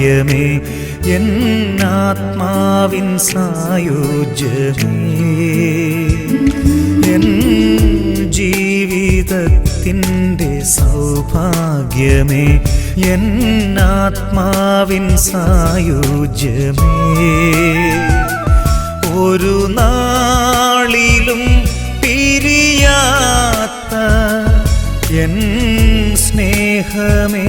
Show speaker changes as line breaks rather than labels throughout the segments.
എന്റെ സൗഭാഗ്യമേ എന്നാത്മാവിൻ സായുജ്യമേ. എൻ ജീവിതത്തിന്റെ സൗഭാഗ്യമേ എന്നാത്മാവിൻ സായുജ്യമേ. ഒരു നാളിലും പിരിയാത്ത എൻ സ്നേഹമേ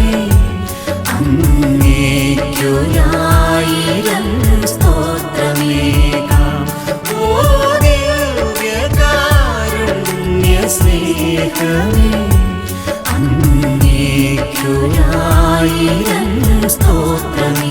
സ്നേഹമേ
അങ്ങേയ്ക്കൊരായിരം സ്തോത്രമേകാം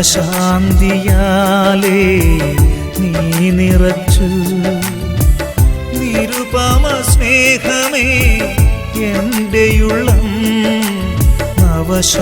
നവശാന്തിയാലേ നീ നിറച്ചു. നിരുപമ സ്നേഹമേ എന്റെയുള്ളം നവശാന്തിയാലേ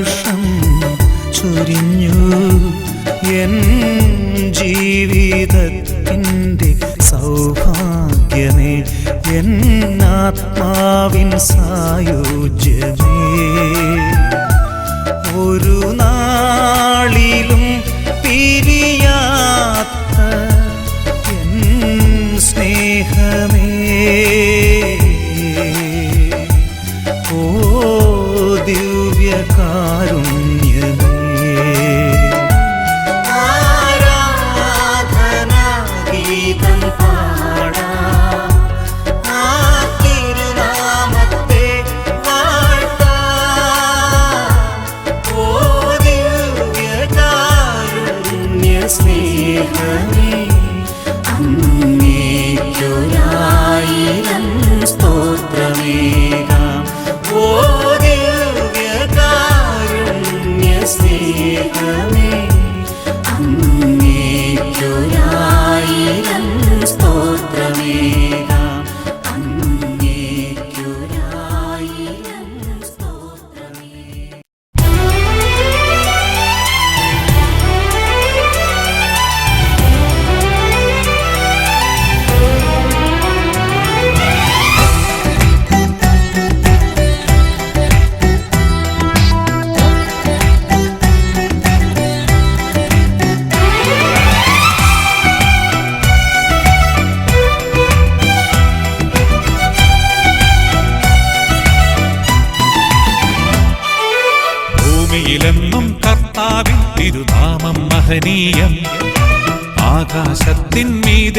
കാരുണ്യവർഷം ചൊരിഞ്ഞു. എൻ ജീവിതത്തിന്റെ സൗഭാഗ്യമേ ആത്മാവിൻ സായുജ്യമേ. ഒരു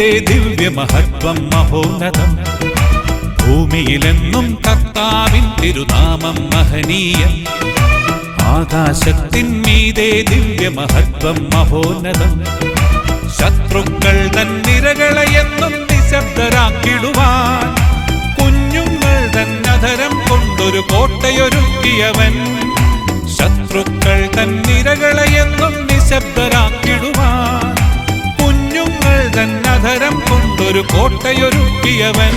ആകാശത്തിന്മീതെ ദിവ്യമഹത്വം മഹോന്നതം. ഭൂമിയിലെന്നും കർത്താവിൻ തിരുനാമം മഹനീയം ആകാശത്തിന്മീതെ ദിവ്യമഹത്വം മഹോന്നതം. ശത്രുക്കൾ തൻ നിരകളെയെന്നും നിശബ്ദരാക്കിടുവാൻ. കുഞ്ഞുങ്ങൾ തൻ അധരം കൊണ്ടൊരു കോട്ടയൊരുക്കിയവൻ. ശത്രുക്കൾ തൻ നിരകളെയെന്നും നിശബ്ദരാക്കിടുവാൻ. തൻ അധരം കൊണ്ടൊരു കോട്ടയൊരുക്കിയവൻ.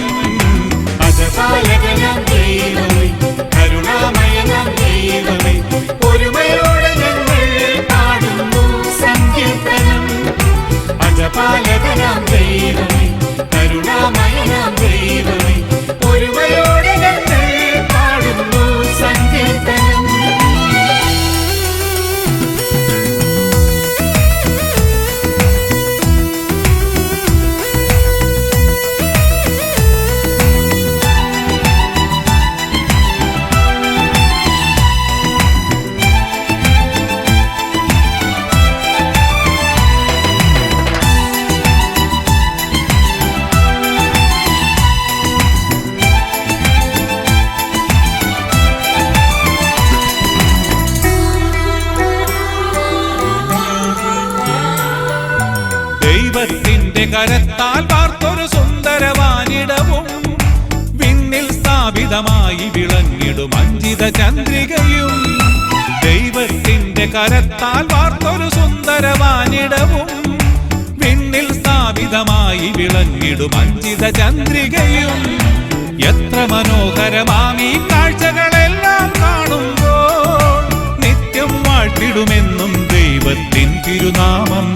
അജപാലകനാം ദൈവമേ കരുണാമയനാം ദൈവമേ ഞങ്ങൾ ദൈവമേ. കരത്താൽ വാർത്തൊരു സുന്ദരവാനിടവും വിണ്ണിൽ സ്ഥാപിതമായി വിളങ്ങിടും അഞ്ചിത ചന്ദ്രികയും. ദൈവത്തിന്റെ കരത്താൽ വാർത്തൊരു സുന്ദരവാനിടവും വിണ്ണിൽ സ്ഥാപിതമായി വിളങ്ങിടും അഞ്ചിത ചന്ദ്രികയും. എത്ര മനോഹരമാണ് ഈ കാഴ്ചകളെല്ലാം കാണുമ്പോൾ നിത്യം വാഴ്ത്തിടുമെന്നും ദൈവത്തിൻ തിരുനാമം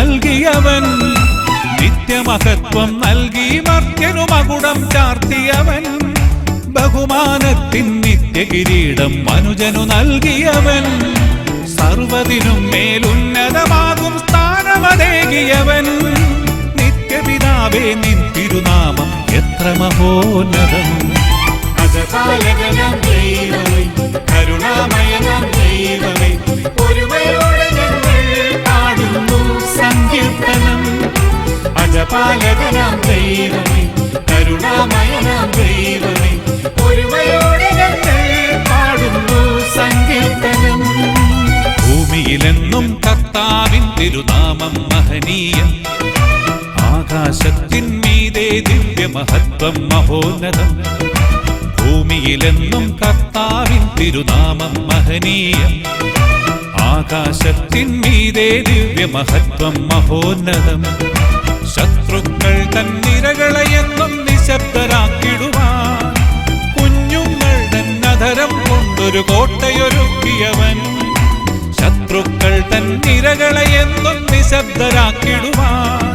നൽകിയവൻ നിത്യമഹത്വം നൽകി മർത്യനു മകുടം ചാർത്തിയവൻ. ബഹുമാനത്തിൻ നിത്യകിരീടം മനുജനു നൽകിയവൻ. സർവതിനും മേലുന്നതമാകും സ്ഥാനമതേകിയവൻ. നിത്യപിതാവേ നിൻ തിരുനാമം എത്ര മഹോന്നതം. കരുണാമയനാം ദൈവമേ സങ്കീർത്തനം. അജപാലകനാം ദൈവമേ കരുണാമയനാം ദൈവമേ ഒരുമയോടെ പാടുന്നു സങ്കീർത്തനം. ഭൂമിയിലെന്നും കർത്താവിൻ തിരുനാമം മഹനീയം. ദിവ്യ ദിവ്യമഹത്വം മഹോന്നതം. ഭൂമിയിലെന്നും കർത്താവിൻ തിരുനാമം മഹനീയം. ആകാശത്തിന്മീതെ ദിവ്യമഹത്വം മഹോന്നതം. ശത്രുക്കൾ തന്നിരകളെയെന്നും നിശബ്ദരാക്കിടുവാൻ. കുഞ്ഞുങ്ങൾ തന്നധരം കൊണ്ടൊരു കോട്ടയൊരുക്കിയവൻ. ശത്രുക്കൾ തന്നിരകളെയെന്നും നിശബ്ദരാക്കിടുവാൻ.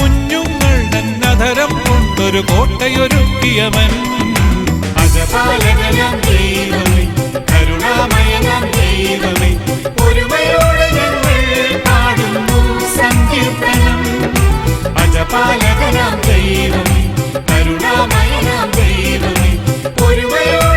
കുഞ്ഞുങ്ങൾ തന്നധരം കൊണ്ടൊരു കോട്ടയൊരുക്കിയവൻ. അജപാലകനാം ദൈവമേ. കരുണാമയനാം ദൈവമേ. ഒരുമയോടെ ഞങ്ങൾ പാടുന്നു സങ്കീർത്തനം. അജപാലകനാം ദൈവമേ കരുണാമയനാം ദൈവമേ ഒരുമയോടെ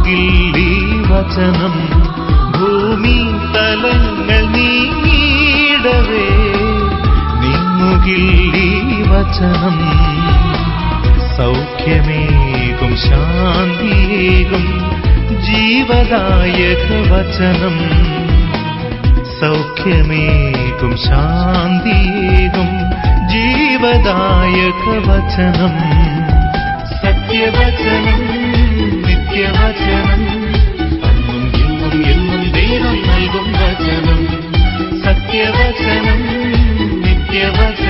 മാറുകില്ലീ വചനം ഭൂമി തലങ്ങൾ നീങ്ങിടവേ നീങ്ങുകില്ലീ വചനം സൗഖ്യമേകും ശാന്തിയേകും ജീവദായക വചനം. സൗഖ്യമേകും ശാന്തിയേകും ജീവദായക വചനം. സത്യവചനം നിത്യവചനം അന്നും എന്നും ദൈവം നൽകും വചനം. സത്യവചനം നിത്യവചനം.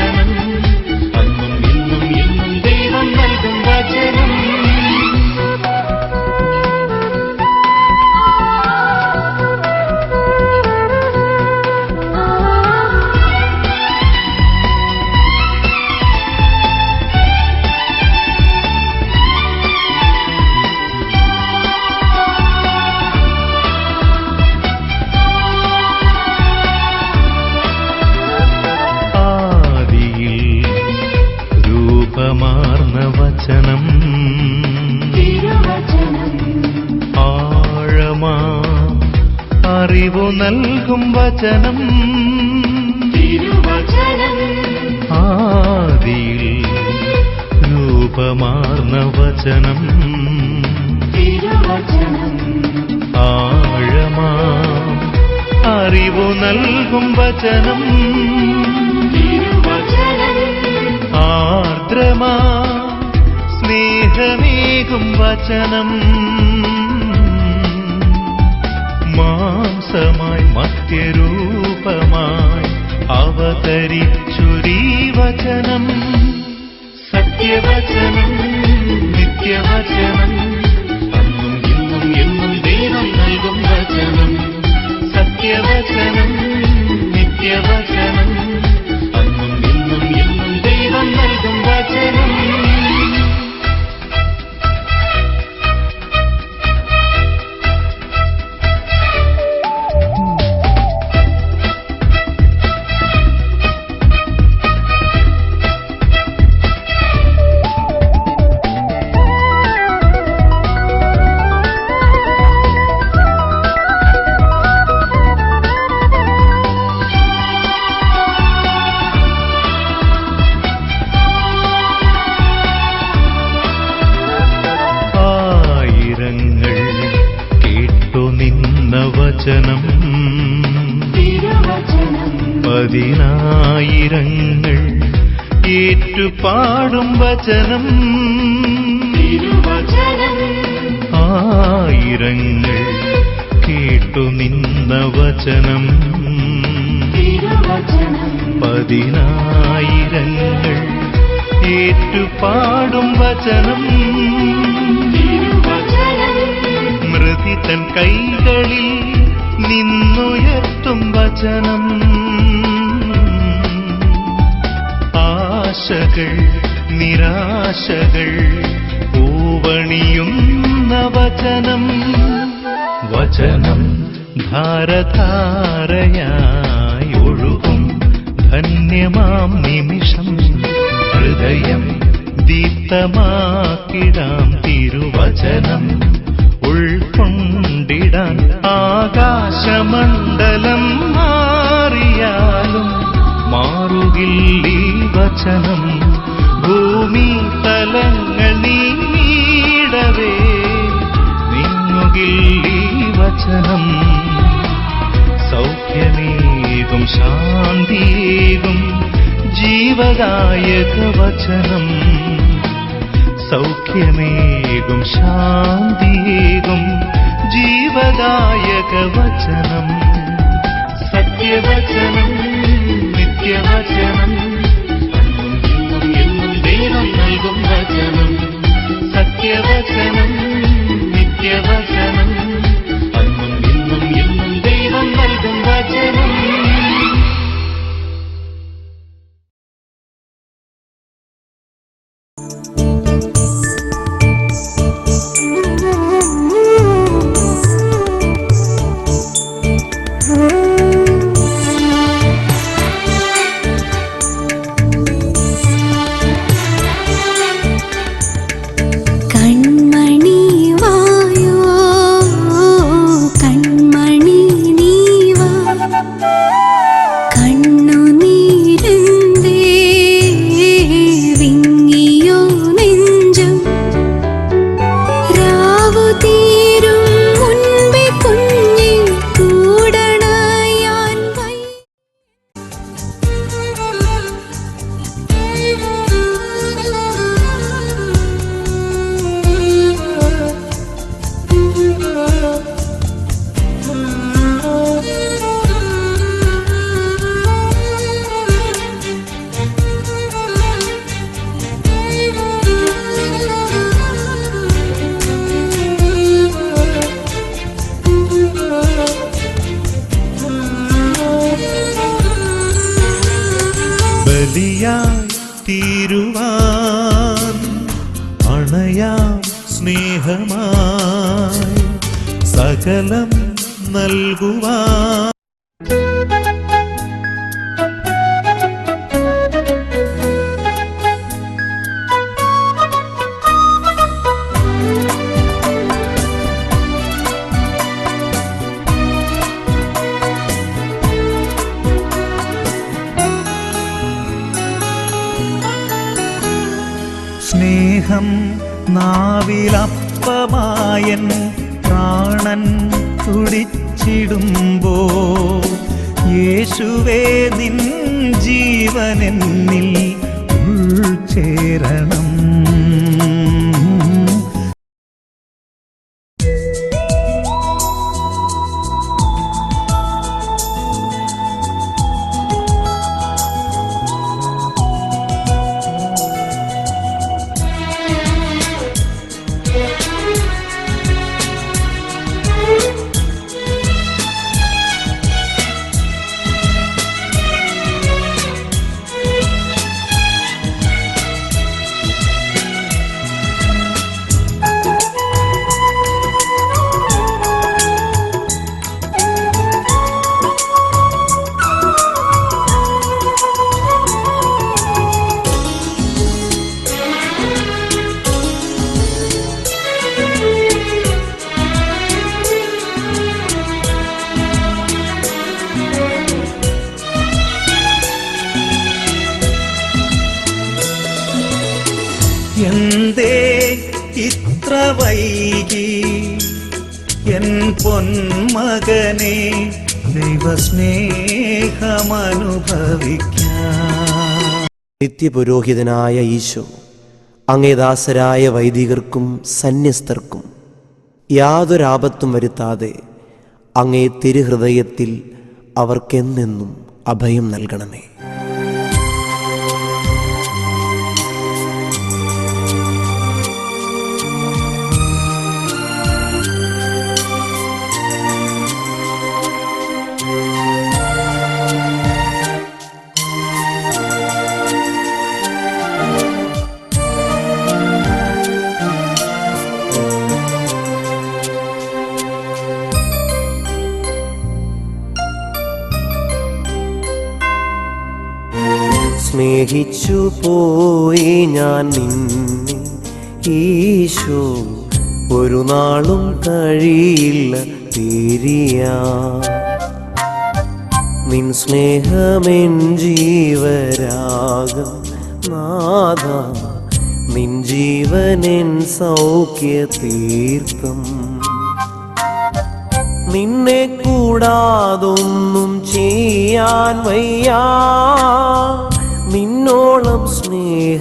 അറിവു നൽകും വചനം. ആദിയിൽ രൂപമാർന്ന വചനം. ആഴമാ അറിവു നൽകും വചനം. ആർദ്രമാ സ്നേഹമേകും വചനം. മാംസമായി മത്യരൂപമായി അവതരിച്ചൊരീ വചനം. സത്യവചനം. പതിനായിരങ്ങൾ ഏറ്റുപാടും വചനം. ആയിരങ്ങൾ കേട്ടു നിന്ന വചനം. പതിനായിരങ്ങൾ ഏറ്റുപാടും വചനം. മൃതി തൻ കൈകളിൽ നിന്നുയർത്തും വചനം. ആശകൾ നിരാശകൾ പൂവണിയുന്ന വചനം. വചനം ധാരധാരയായി ധന്യമാം നിമിഷം. ഹൃദയം ദീപ്തമാക്കിടാം തിരുവചനം. ഉൾക്കൊണ്ടിടാൻ ആകാശമണ്ഡലം മാറിയാലും മാറുകില്ലീ വചനം ഭൂമി തലങ്ങൾ നീടവേ. ഈ വചനം സൗഖ്യമേകും ശാന്തിയേകും ജീവദായക വചനം സൗഖ്യമേകും ശാന്തിയേകും ജീവദായക വചനം. സത്യവചനം നിത്യവചനം. വചനം സത്യവചനം നിത്യവചനം. അന്നും ഇന്നും എന്നും ദൈവം നൽകും വചനം.
സ്നേഹമായി സകലം നൽകുവാൻ നാവിലപ്പമായൻ പ്രാണൻ തുടിച്ചിടുമ്പോ യേശുവേ നിൻ ജീവനെന്നിൽ ഉൾച്ചേരണം
നിത്യപുരോഹിതനായ ഈശോ അങ്ങേദാസരായ വൈദികർക്കും സന്യസ്തർക്കും യാതൊരാപത്തും വരുത്താതെ അങ്ങേ തിരുഹൃദയത്തിൽ അവർക്കെന്നെന്നും അഭയം നൽകണമേ. സ്നേഹിച്ചു പോയി ഞാൻ നിന്നെ. ഈശോ ഒരു നാളും കഴിയില്ല തീരിയ. നിൻ സ്നേഹമെൻ ജീവരാഗം നാഥ. നിൻ ജീവനെൻ സൗഖ്യ തീർത്ഥം നിന്നെ കൂടാതൊന്നും ചെയ്യാൻ വയ്യാ. നിന്നോളം സ്നേഹമില്ലാർക്കും